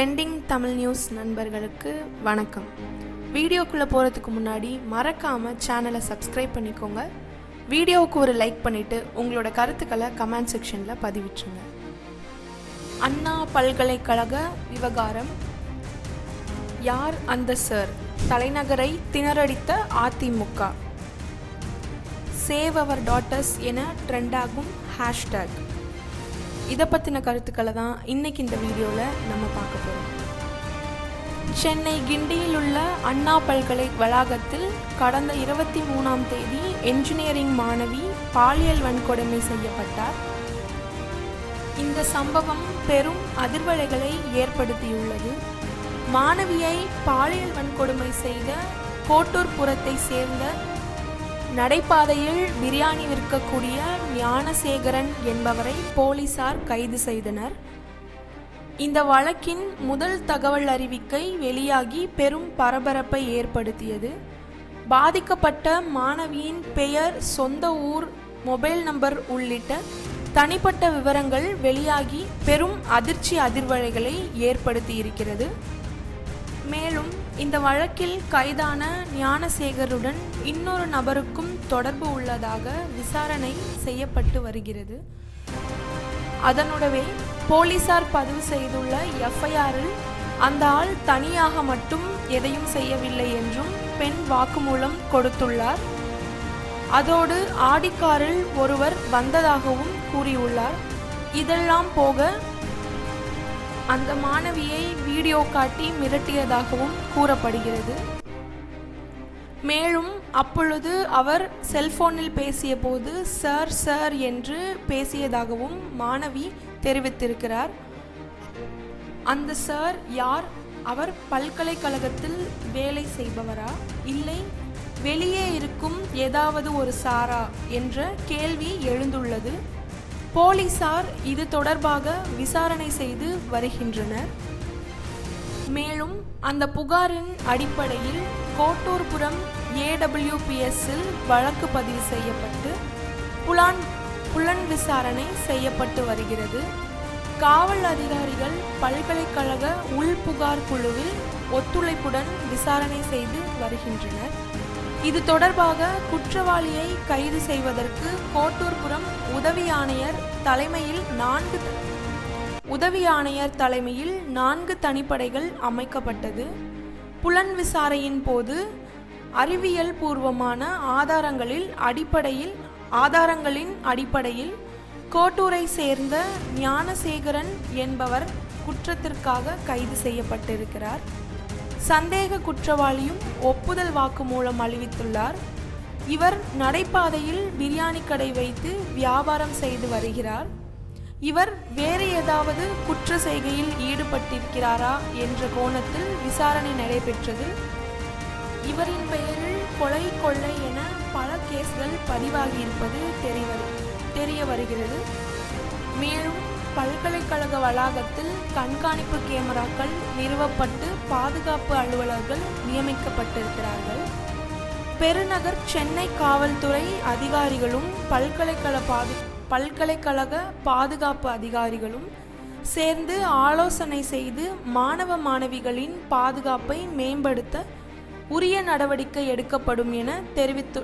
Trending Tamil news நண்பர்களுக்கு வணக்கம். வீடியோக்குள்ளே போகிறதுக்கு முன்னாடி மறக்காமல் சேனலை சப்ஸ்கிரைப் பண்ணிக்கோங்க. வீடியோவுக்கு ஒரு லைக் பண்ணிவிட்டு உங்களோட கருத்துக்களை கமெண்ட் செக்ஷனில் பதிவிட்டுருங்க. அண்ணா பல்கலைக்கழக விவகாரம். யார் அந்த சார் தலைநகரை திணறடித்த அதிமுக. சேவ் அவர் டாட்டர்ஸ் என ட்ரெண்டாகும் ஹேஷ்டேக் இதை பற்றின கருத்துக்களை தான் இன்னைக்கு இந்த வீடியோவில் நம்ம பார்க்க போகிறோம் சென்னை கிண்டியில் உள்ள அண்ணா பல்கலை வளாகத்தில் கடந்த இருபத்தி மூணாம் தேதி என்ஜினியரிங் மாணவி பாலியல் வன்கொடுமை செய்யப்பட்டார். இந்த சம்பவம் பெரும் அதிர்வலைகளை ஏற்படுத்தியுள்ளது. மாணவியை பாலியல் வன்கொடுமை செய்த கோட்டூர்புரத்தை சேர்ந்த நடைபாதையில் பிரியாணி விற்கக்கூடிய ஞானசேகரன் என்பவரை போலீசார் கைது செய்தனர். இந்த வழக்கின் முதல் தகவல் அறிவிக்கை வெளியாகி பெரும் பரபரப்பை ஏற்படுத்தியது. பாதிக்கப்பட்ட மாணவியின் பெயர் சொந்த ஊர் மொபைல் நம்பர் உள்ளிட்ட தனிப்பட்ட விவரங்கள் வெளியாகி பெரும் அதிர்ச்சி அதிர்வலைகளை ஏற்படுத்தி இருக்கிறது மேலும் இந்த வழக்கில் கைதான ஞானசேகருடன் இன்னொரு நபருக்கும் தொடர்பு உள்ளதாக விசாரணை செய்யப்பட்டு வருகிறது. அதனுடவே போலீசார் பதிவு செய்துள்ள எஃப்ஐஆரில் அந்த ஆள் தனியாக மட்டும் எதையும் செய்யவில்லை என்றும் பெண் வாக்குமூலம் கொடுத்துள்ளார். அதோடு ஆடிக்காரில் ஒருவர் வந்ததாகவும் கூறியுள்ளார். இதெல்லாம் போக அந்த மாணவியை வீடியோ காட்டி மிரட்டியதாகவும் கூறப்படுகிறது. மேலும் அப்பொழுது அவர் செல்போனில் பேசியபோது சார் சார் என்று பேசியதாகவும் மாணவி தெரிவித்திருக்கிறார். அந்த சார் யார்? அவர் பல்கலைக்கழகத்தில் வேலை செய்பவரா? இல்லை வெளியே இருக்கும் ஏதாவது ஒரு சாரா? என்ற கேள்வி எழுந்துள்ளது. போலீசார் இது தொடர்பாக விசாரணை செய்து வருகின்றனர். மேலும் அந்த புகாரின் அடிப்படையில் கோட்டூர்புரம் ஏடபிள்யூபிஎஸ்ஸில் வழக்கு பதிவு செய்யப்பட்டு புலான் புலன் விசாரணை செய்யப்பட்டு வருகிறது. காவல் அதிகாரிகள் பல்கலைக்கழக உள்புகார் குழுவில் ஒத்துழைப்புடன் விசாரணை செய்து வருகின்றனர். இது தொடர்பாக குற்றவாளியை கைது செய்வதற்கு கோட்டூர்புரம் உதவி ஆணையர் தலைமையில் நான்கு உதவி ஆணையர் தலைமையில் நான்கு தனிப்படைகள் அமைக்கப்பட்டது. புலன் விசாரையின் போது அறிவியல் பூர்வமான ஆதாரங்களில் அடிப்படையில் ஆதாரங்களின் அடிப்படையில் கோட்டூரை சேர்ந்த ஞானசேகரன் என்பவர் குற்றத்திற்காக கைது செய்யப்பட்டிருக்கிறார். சந்தேக குற்றவாளியும் ஒப்புதல் வாக்குமூலம் அளித்துள்ளார் இவர் நடைபாதையில் பிரியாணி கடை வைத்து வியாபாரம் செய்து வருகிறார். இவர் வேறு ஏதாவது குற்ற செய்கையில் ஈடுபட்டிருக்கிறாரா என்ற கோணத்தில் விசாரணை நடைபெற்றது. இவரின் பெயரில் கொலை கொள்ளை என பல கேஸ்கள் பதிவாகியிருப்பது தெரிய தெரிய வருகிறது. மேலும் பல்கலைக்கழக வளாகத்தில் கண்காணிப்பு கேமராக்கள் நிறுவப்பட்டு பாதுகாப்பு அலுவலர்கள் நியமிக்கப்பட்டிருக்கிறார்கள். பெருநகர் சென்னை காவல்துறை அதிகாரிகளும் பல்கலைக்கழக பாது பல்கலைக்கழக பாதுகாப்பு அதிகாரிகளும் சேர்ந்து ஆலோசனை செய்து மாணவ மாணவிகளின் பாதுகாப்பை மேம்படுத்த உரிய நடவடிக்கை எடுக்கப்படும் என தெரிவித்து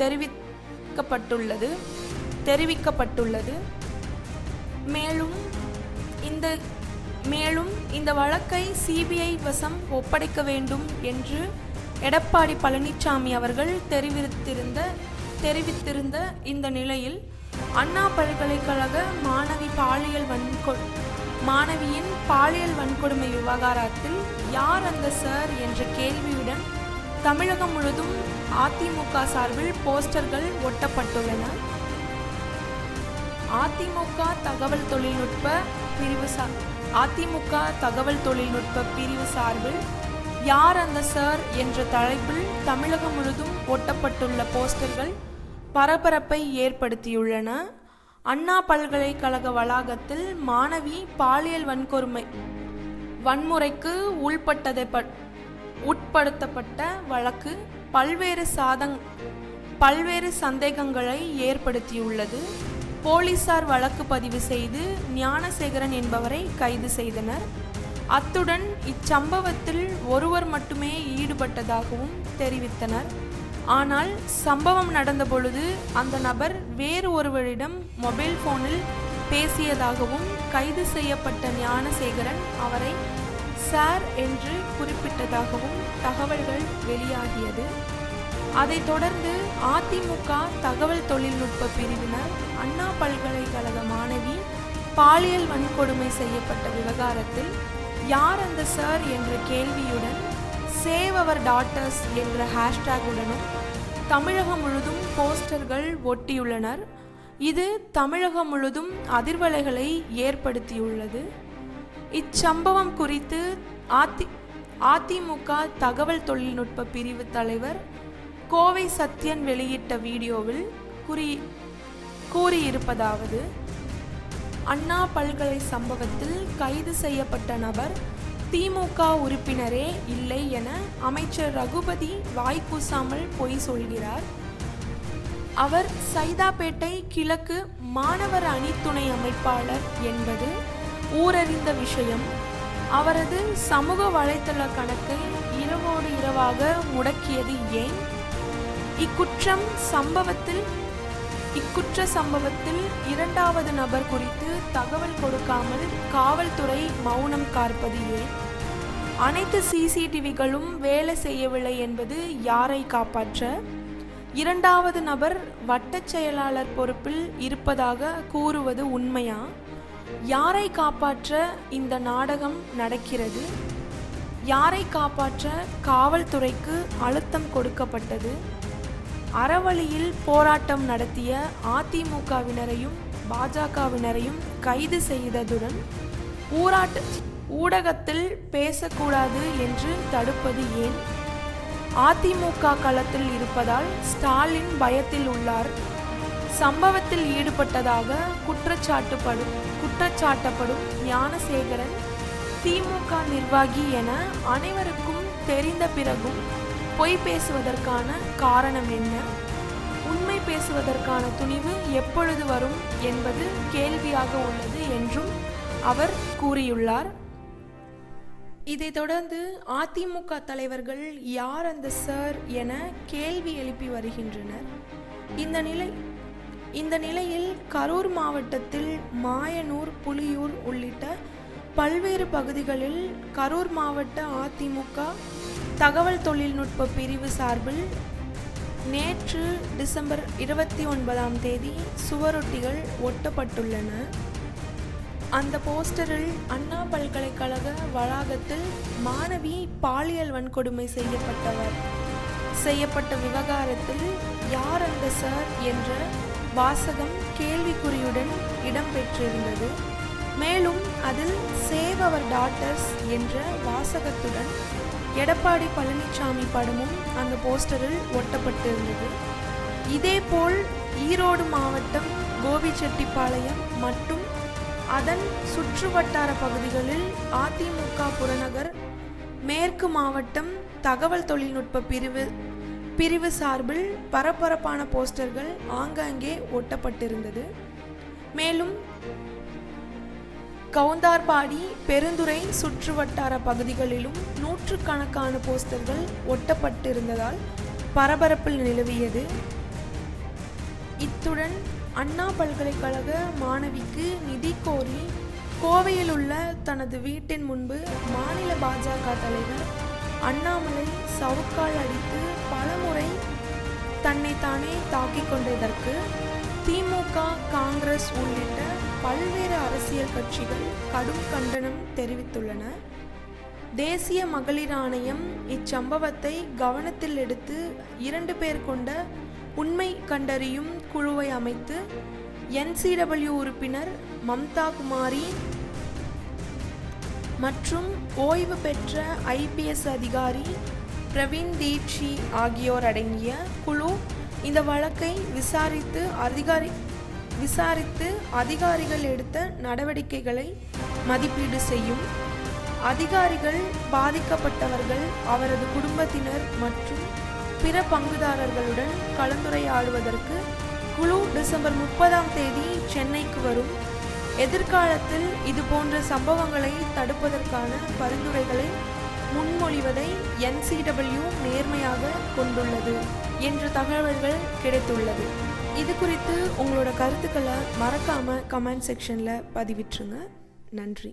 தெரிவிக்கப்பட்டுள்ளது தெரிவிக்கப்பட்டுள்ளது. மேலும் இந்த மேலும் இந்த வழக்கை சிபிஐ வசம் ஒப்படைக்க வேண்டும் என்று எடப்பாடி பழனிசாமி அவர்கள் தெரிவித்திருந்த தெரிவித்திருந்த இந்த நிலையில் அண்ணா பல்கலைக்கழக மாணவி பாலியல் வன்கொ மாணவியின் பாலியல் வன்கொடுமை விவகாரத்தில் யார் அந்த சார் என்ற கேள்வியுடன் தமிழகம் முழுதும் அதிமுக சார்பில் போஸ்டர்கள் ஒட்டப்பட்டுள்ளன. அதிமுக தகவல் தொழில்நுட்ப பிரிவு சார் அதிமுக தகவல் தொழில்நுட்ப பிரிவு சார்பில் யார் அந்த சார் என்ற தலைப்பில் தமிழகம் முழுதும் ஒட்டப்பட்டுள்ள போஸ்டர்கள் பரபரப்பை ஏற்படுத்தியுள்ளன. அண்ணா பல்கலைக்கழக வளாகத்தில் மாணவி பாலியல் வன்கொடுமை வன்முறைக்கு உள்பட்டதை உட்படுத்தப்பட்ட வழக்கு பல்வேறு சாதங் பல்வேறு சந்தேகங்களை ஏற்படுத்தியுள்ளது. போலீசார் வழக்கு பதிவு செய்து ஞானசேகரன் என்பவரை கைது செய்தனர். அத்துடன் இச்சம்பவத்தில் ஒருவர் மட்டுமே ஈடுபட்டதாகவும் தெரிவித்தனர். ஆனால் சம்பவம் நடந்த பொழுது அந்த நபர் வேறு ஒருவரிடம் மொபைல் போனில் பேசியதாகவும் கைது செய்யப்பட்ட ஞானசேகரன் அவரை சார் என்று குறிப்பிட்டதாகவும் தகவல்கள் வெளியாகியது. அதைத் தொடர்ந்து அதிமுக தகவல் தொழில்நுட்ப பிரிவினர் அண்ணா பல்கலைக்கழக மாணவி பாலியல் வன்கொடுமை செய்யப்பட்ட விவகாரத்தில் யார் அந்த சார்? என்ற கேள்வியுடன் சேவ் அவர் டாட்டர்ஸ் என்ற ஹேஷ்டேகுடனும் தமிழகம் முழுதும் போஸ்டர்கள் ஒட்டியுள்ளனர். இது தமிழகம் முழுதும் அதிர்வலைகளை ஏற்படுத்தியுள்ளது. இச்சம்பவம் குறித்து அதி அதிமுக தகவல் தொழில்நுட்ப பிரிவு தலைவர் கோவை சத்யன் வெளியிட்ட வீடியோவில் கூறி கூறியிருப்பதாவது அண்ணா பல்கலை சம்பவத்தில் கைது செய்யப்பட்ட நபர் திமுக உறுப்பினரே இல்லை என அமைச்சர் ரகுபதி வாய்க்கூசாமல் பொய் சொல்கிறார். அவர் சைதாப்பேட்டை கிழக்கு மாணவர் அணி துணை அமைப்பாளர் என்பது ஊரறிந்த விஷயம். அவரது சமூக வலைத்தள கணக்கை இரவோடு இரவாக முடக்கியது ஏன்? இக்குற்றம் சம்பவத்தில் இக்குற்ற சம்பவத்தில் இரண்டாவது நபர் குறித்து தகவல் கொடுக்காமல் காவல்துறை மௌனம் காற்பது ஏன்? அனைத்து சிசிடிவிகளும் வேலை செய்யவில்லை என்பது யாரை காப்பாற்ற? இரண்டாவது நபர் வட்டச் செயலாளர் பொறுப்பில் இருப்பதாக கூறுவது உண்மையா? யாரை காப்பாற்ற இந்த நாடகம் நடக்கிறது? யாரை காப்பாற்ற காவல்துறைக்கு அழுத்தம் கொடுக்கப்பட்டது? அறவழியில் போராட்டம் நடத்திய அதிமுகவினரையும் பாஜகவினரையும் கைது செய்ததுடன் ஊராட்ட ஊடகத்தில் பேசக்கூடாது என்று தடுப்பது ஏன்? அதிமுக களத்தில் இருப்பதால் ஸ்டாலின் பயத்தில் உள்ளார். சம்பவத்தில் ஈடுபட்டதாக குற்றச்சாட்டுப்படும் குற்றச்சாட்டப்படும் ஞானசேகரன் திமுக நிர்வாகி என அனைவருக்கும் தெரிந்த பிறகும் பொய் பேசுவதற்கான காரணம் என்ன? உண்மை பேசுவதற்கான துணிவு எப்பொழுது வரும் என்பது கேள்வியாக உள்ளது என்றும் அவர் கூறியுள்ளார். இதைத் தொடர்ந்து அதிமுக தலைவர்கள் யார் அந்த சார் என கேள்வி எழுப்பி வருகின்றனர். இந்த நிலை இந்த நிலையில் கரூர் மாவட்டத்தில் மாயனூர் புலியூர் உள்ளிட்ட பல்வேறு பகுதிகளில் கரூர் மாவட்ட அதிமுக தகவல் தொழில்நுட்ப பிரிவு சார்பில் நேற்று டிசம்பர் இருபத்தி ஒன்பதாம் தேதி சுவரொட்டிகள் ஒட்டப்பட்டுள்ளன. அந்த போஸ்டரில் அண்ணா பல்கலைக்கழக வளாகத்தில் மாணவி பாலியல் வன்கொடுமை செய்யப்பட்டவர். செய்யப்பட்ட விவகாரத்தில் யார் அந்த சார் என்ற வாசகம் கேள்விக்குறியுடன் இடம்பெற்றிருந்தது. மேலும் அதில் சேவ் அவர் டாட்டர்ஸ் என்ற வாசகத்துடன் எடப்பாடி பழனிசாமி படமும் அந்த போஸ்டரில் ஒட்டப்பட்டிருந்தது. இதேபோல் ஈரோடு மாவட்டம் கோபிச்செட்டிப்பாளையம் மற்றும் அதன் சுற்றுவட்டார பகுதிகளில் அதிமுக புறநகர் மேற்கு மாவட்டம் தகவல் தொழில்நுட்ப பிரிவு பிரிவு சார்பில் பரபரப்பான போஸ்டர்கள் ஆங்காங்கே ஒட்டப்பட்டிருந்தது. மேலும் கவுந்தார்பாடி பெருந்துறை சுற்றுவட்டார பகுதிகளிலும் நூற்றுக்கணக்கான போஸ்டர்கள் ஒட்டப்பட்டிருந்ததால் பரபரப்பில் நிலவியது. இத்துடன் அண்ணா பல்கலைக்கழக மாணவிக்கு நிதி கோரி கோவையில் உள்ள தனது வீட்டின் முன்பு மாநில பாஜக தலைவர் அண்ணாமலை சவுக்கால் அடித்து பலமுறை தன்னைத்தானே தாக்கிக் கொண்டதற்கு திமுக காங்கிரஸ் உள்ளிட்ட பல்வேறு அரசியல் கட்சிகள் கடும் கண்டனம் தெரிவித்துள்ளன. தேசிய மகளிர் ஆணையம் இச்சம்பவத்தை கவனத்தில் எடுத்து இரண்டு பேர் கொண்ட உண்மை கண்டறியும் குழுவை அமைத்து என்சிடபிள்யூ உறுப்பினர் மம்தா குமாரி மற்றும் ஓய்வு பெற்ற ஐபிஎஸ் அதிகாரி பிரவீன் தீப்ஷி ஆகியோர் அடங்கிய குழு இந்த வழக்கை விசாரித்து அதிகாரி விசாரித்து அதிகாரிகள் எடுத்த நடவடிக்கைகளை மதிப்பீடு செய்யும். அதிகாரிகள் பாதிக்கப்பட்டவர்கள் அவரது குடும்பத்தினர் மற்றும் பிற பங்குதாரர்களுடன் கலந்துரையாடுவதற்கு குழு டிசம்பர் முப்பதாம் தேதி சென்னைக்கு வரும். எதிர்காலத்தில் இதுபோன்ற சம்பவங்களை தடுப்பதற்கான பரிந்துரைகளை முன்மொழிவதை என்சிடபிள்யூ நேர்மையாக கொண்டுள்ளது என்ற தகவல்கள் கிடைத்துள்ளது. இது குறித்து உங்களோட கருத்துக்களை மறக்காமல் கமெண்ட் செக்ஷனில் பதிவிட்டுருங்க. நன்றி.